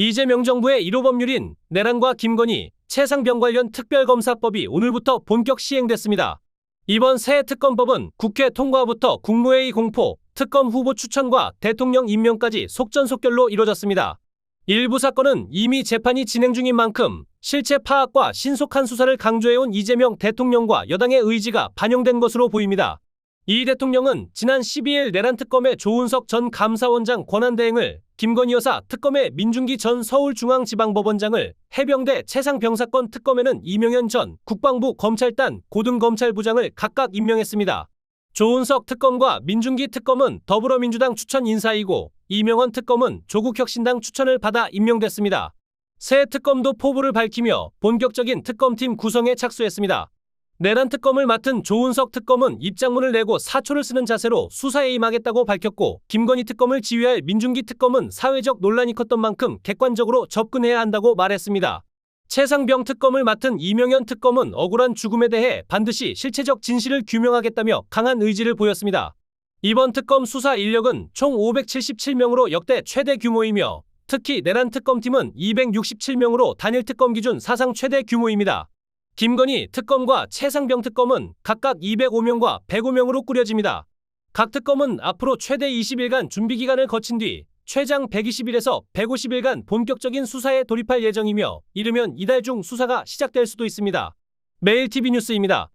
이재명 정부의 1호 법률인 내란과 김건희, 최상병 관련 특별검사법이 오늘부터 본격 시행됐습니다. 이번 새 특검법은 국회 통과부터 국무회의 공포, 특검 후보 추천과 대통령 임명까지 속전속결로 이뤄졌습니다. 일부 사건은 이미 재판이 진행 중인 만큼 실체 파악과 신속한 수사를 강조해온 이재명 대통령과 여당의 의지가 반영된 것으로 보입니다. 이 대통령은 지난 12일 내란 특검의 조은석 전 감사원장 권한대행을 김건희 여사 특검의 민중기 전 서울중앙지방법원장을 해병대 최상병사건 특검에는 이명현 전 국방부 검찰단 고등검찰부장을 각각 임명했습니다. 조은석 특검과 민중기 특검은 더불어민주당 추천 인사이고 이명헌 특검은 조국혁신당 추천을 받아 임명됐습니다. 새 특검도 포부를 밝히며 본격적인 특검팀 구성에 착수했습니다. 내란 특검을 맡은 조은석 특검은 입장문을 내고 사초를 쓰는 자세로 수사에 임하겠다고 밝혔고 김건희 특검을 지휘할 민중기 특검은 사회적 논란이 컸던 만큼 객관적으로 접근해야 한다고 말했습니다. 최상병 특검을 맡은 이명현 특검은 억울한 죽음에 대해 반드시 실체적 진실을 규명하겠다며 강한 의지를 보였습니다. 이번 특검 수사 인력은 총 577명으로 역대 최대 규모이며 특히 내란 특검팀은 267명으로 단일 특검 기준 사상 최대 규모입니다. 김건희 특검과 최상병 특검은 각각 205명과 105명으로 꾸려집니다. 각 특검은 앞으로 최대 20일간 준비 기간을 거친 뒤 최장 120일에서 150일간 본격적인 수사에 돌입할 예정이며 이르면 이달 중 수사가 시작될 수도 있습니다. 매일 TV 뉴스입니다.